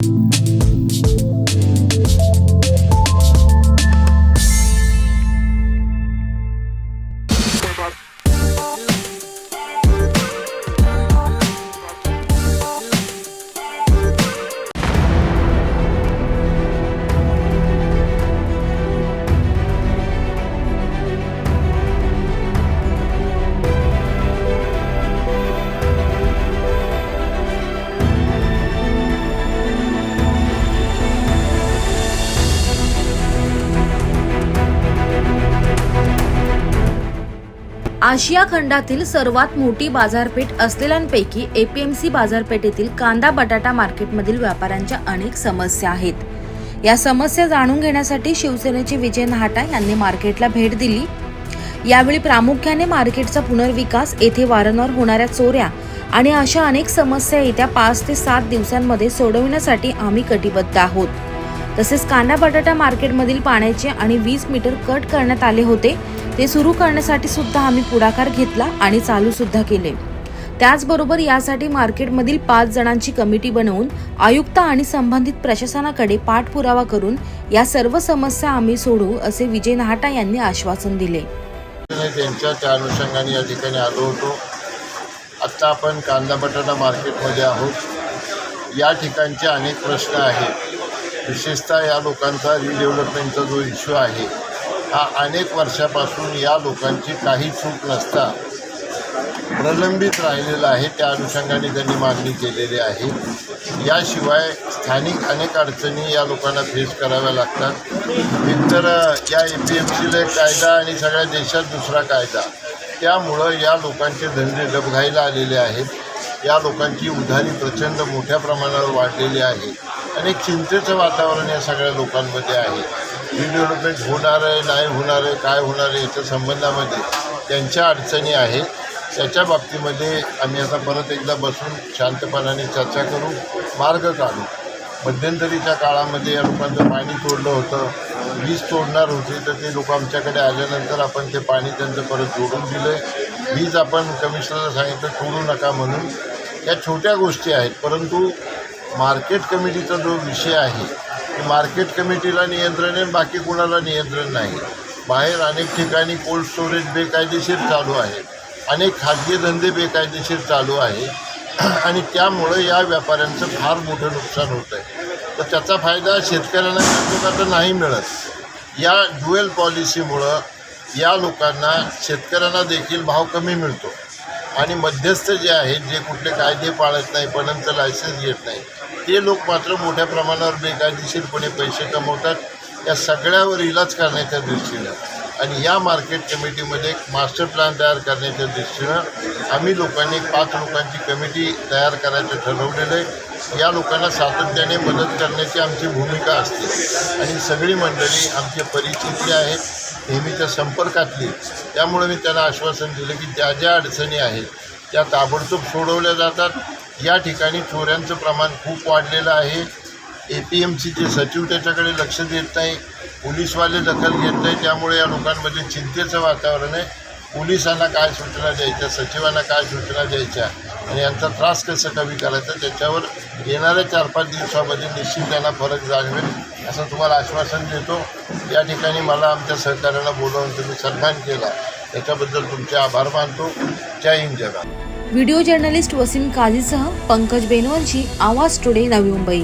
Bye-bye. आशिया खंडातील सर्वात मोठी बाजारपेठ असलेल्यांपैकी एपीएमसी बाजारपेठेतील कांदा बटाटा मार्केटमधील व्यापाऱ्यांच्या अनेक समस्या आहेत. या समस्या जाणून घेण्यासाठी शिवसेनेचे विजय नाहटा यांनी मार्केटला भेट दिली. यावेळी प्रामुख्याने मार्केटचा पुनर्विकास येथे वारंवार होणाऱ्या चोऱ्या आणि अशा अनेक समस्या येत्या पाच ते सात दिवसांमध्ये सोडविण्यासाठी आम्ही कटिबद्ध आहोत. तसेच कांदा बटाटा मार्केटमधील पाण्याचे आणि वीस मीटर कट करण्यात आले होते. ते सुरू करण्यासाठी सुद्धा आम्ही पुढाकार घेतला आणि चालू सुद्धा केले. त्याचबरोबर यासाठी मार्केटमधील पाच जणांची कमिटी बनवून आयुक्त आणि संबंधित प्रशासनाकडे पाठपुरावा करून या सर्व समस्या आम्ही सोडवू असे विजय नाहटा यांनी आश्वासन दिले. त्यांच्या त्या अनुषंगाने या ठिकाणी आलो होतो. आत्ता आपण कांदा बटाटा मार्केटमध्ये आहोत. या ठिकाणचे अनेक प्रश्न आहेत. विशेषतः या लोकांचा रिडेव्हलपमेंटचा जो इश्यू आहे हा अनेक वर्षापासून या लोकांची काही चूक नसता प्रलंबित राहिलेला आहे. त्या अनुषंगाने त्यांनी मागणी केलेली आहे. याशिवाय स्थानिक अनेक अडचणी या लोकांना फेस कराव्या लागतात. एकतर या ए पी एम सीला एक कायदा आणि सगळ्या देशात दुसरा कायदा. त्यामुळं या लोकांचे धंदे डबघाईला आलेले आहेत. या लोकांची उधारी प्रचंड मोठ्या प्रमाणावर वाढलेली आहे. आणि चिंतेचं वातावरण या सगळ्या लोकांमध्ये आहे. रिडेव्हलपमेंट होणार आहे नाही होणार आहे काय होणार आहे याच्या संबंधामध्ये त्यांच्या अडचणी आहेत. त्याच्या बाबतीमध्ये आम्ही आता परत एकदा बसून शांतपणाने चर्चा करू मार्ग काढू. मध्यंतरीच्या काळामध्ये या लोकांचं पाणी तोडलं होतं वीज तोडणार होती तर ते लोक आमच्याकडे आल्यानंतर आपण ते पाणी त्यांचं परत जोडून दिलं वीज आपण कमिशनरला सांगितलं तोडू नका म्हणून. या छोट्या गोष्टी आहेत परंतु मार्केट कमिटीचा जो विषय आहे मार्केट कमिटीला नियंत्रण आहे बाकी कुणाला नियंत्रण नाही. बाहेर अनेक ठिकाणी कोल्ड स्टोरेज बेकायदेशीर चालू आहे. अनेक खाजगी धंदे बेकायदेशीर चालू आहे. आणि त्यामुळं या व्यापाऱ्यांचं फार मोठं नुकसान होतं आहे. तर त्याचा फायदा शेतकऱ्यांना मिळतो तर नाही मिळत. या ड्युएल पॉलिसीमुळं या लोकांना शेतकऱ्यांना देखील भाव कमी मिळतो. आणि मध्यस्थ जे आहेत जे कुठले कायदे पाळत नाही पणंचं लायसन्स घेत नाही ते लोक मात्र मोठ्या प्रमाणावर बेकायदेशीरपणे पैसे कमवतात. या सगळ्यावर इलाज करण्याच्या दृष्टीनं आणि या मार्केट कमिटीमध्ये एक मास्टर प्लॅन तयार करण्याच्या दृष्टीनं आम्ही लोकांनी पाच लोकांची कमिटी तयार करायचं ठरवलेलं आहे. या लोकांना सातत्याने मदत करण्याची आमची भूमिका असते. आणि सगळी मंडळी आमची परिचितली आहेत नेहमीच्या संपर्कातली त्यामुळे मी त्यांना आश्वासन दिलं की ज्या ज्या अडचणी आहेत त्या ताबडतोब सोडवल्या जातात. या ठिकाणी चोऱ्यांचं प्रमाण खूप वाढलेलं आहे. ए पी एम सीचे सचिव त्याच्याकडे लक्ष देत नाही. पोलीसवाले दखल घेत नाही. त्यामुळे या लोकांमध्ये चिंतेचं वातावरण आहे. पोलिसांना काय सूचना द्यायच्या? सचिवांना काय सूचना द्यायच्या? आणि यांचा त्रास कसं कमी करायचा? त्याच्यावर येणाऱ्या चार पाच दिवसामध्ये निश्चित त्यांना फरक जाणवेल असं तुम्हाला आश्वासन देतो. या ठिकाणी मला आमच्या सहकार्याला बोलावून तुम्ही सन्मान केला. त्याच्याबद्दल तुमचे आभार मानतो. जय हिंद जगा व्हिडिओ जर्नलिस्ट वसीम काझीसह पंकज बेनवलची आवाज टुडे नवी मुंबई.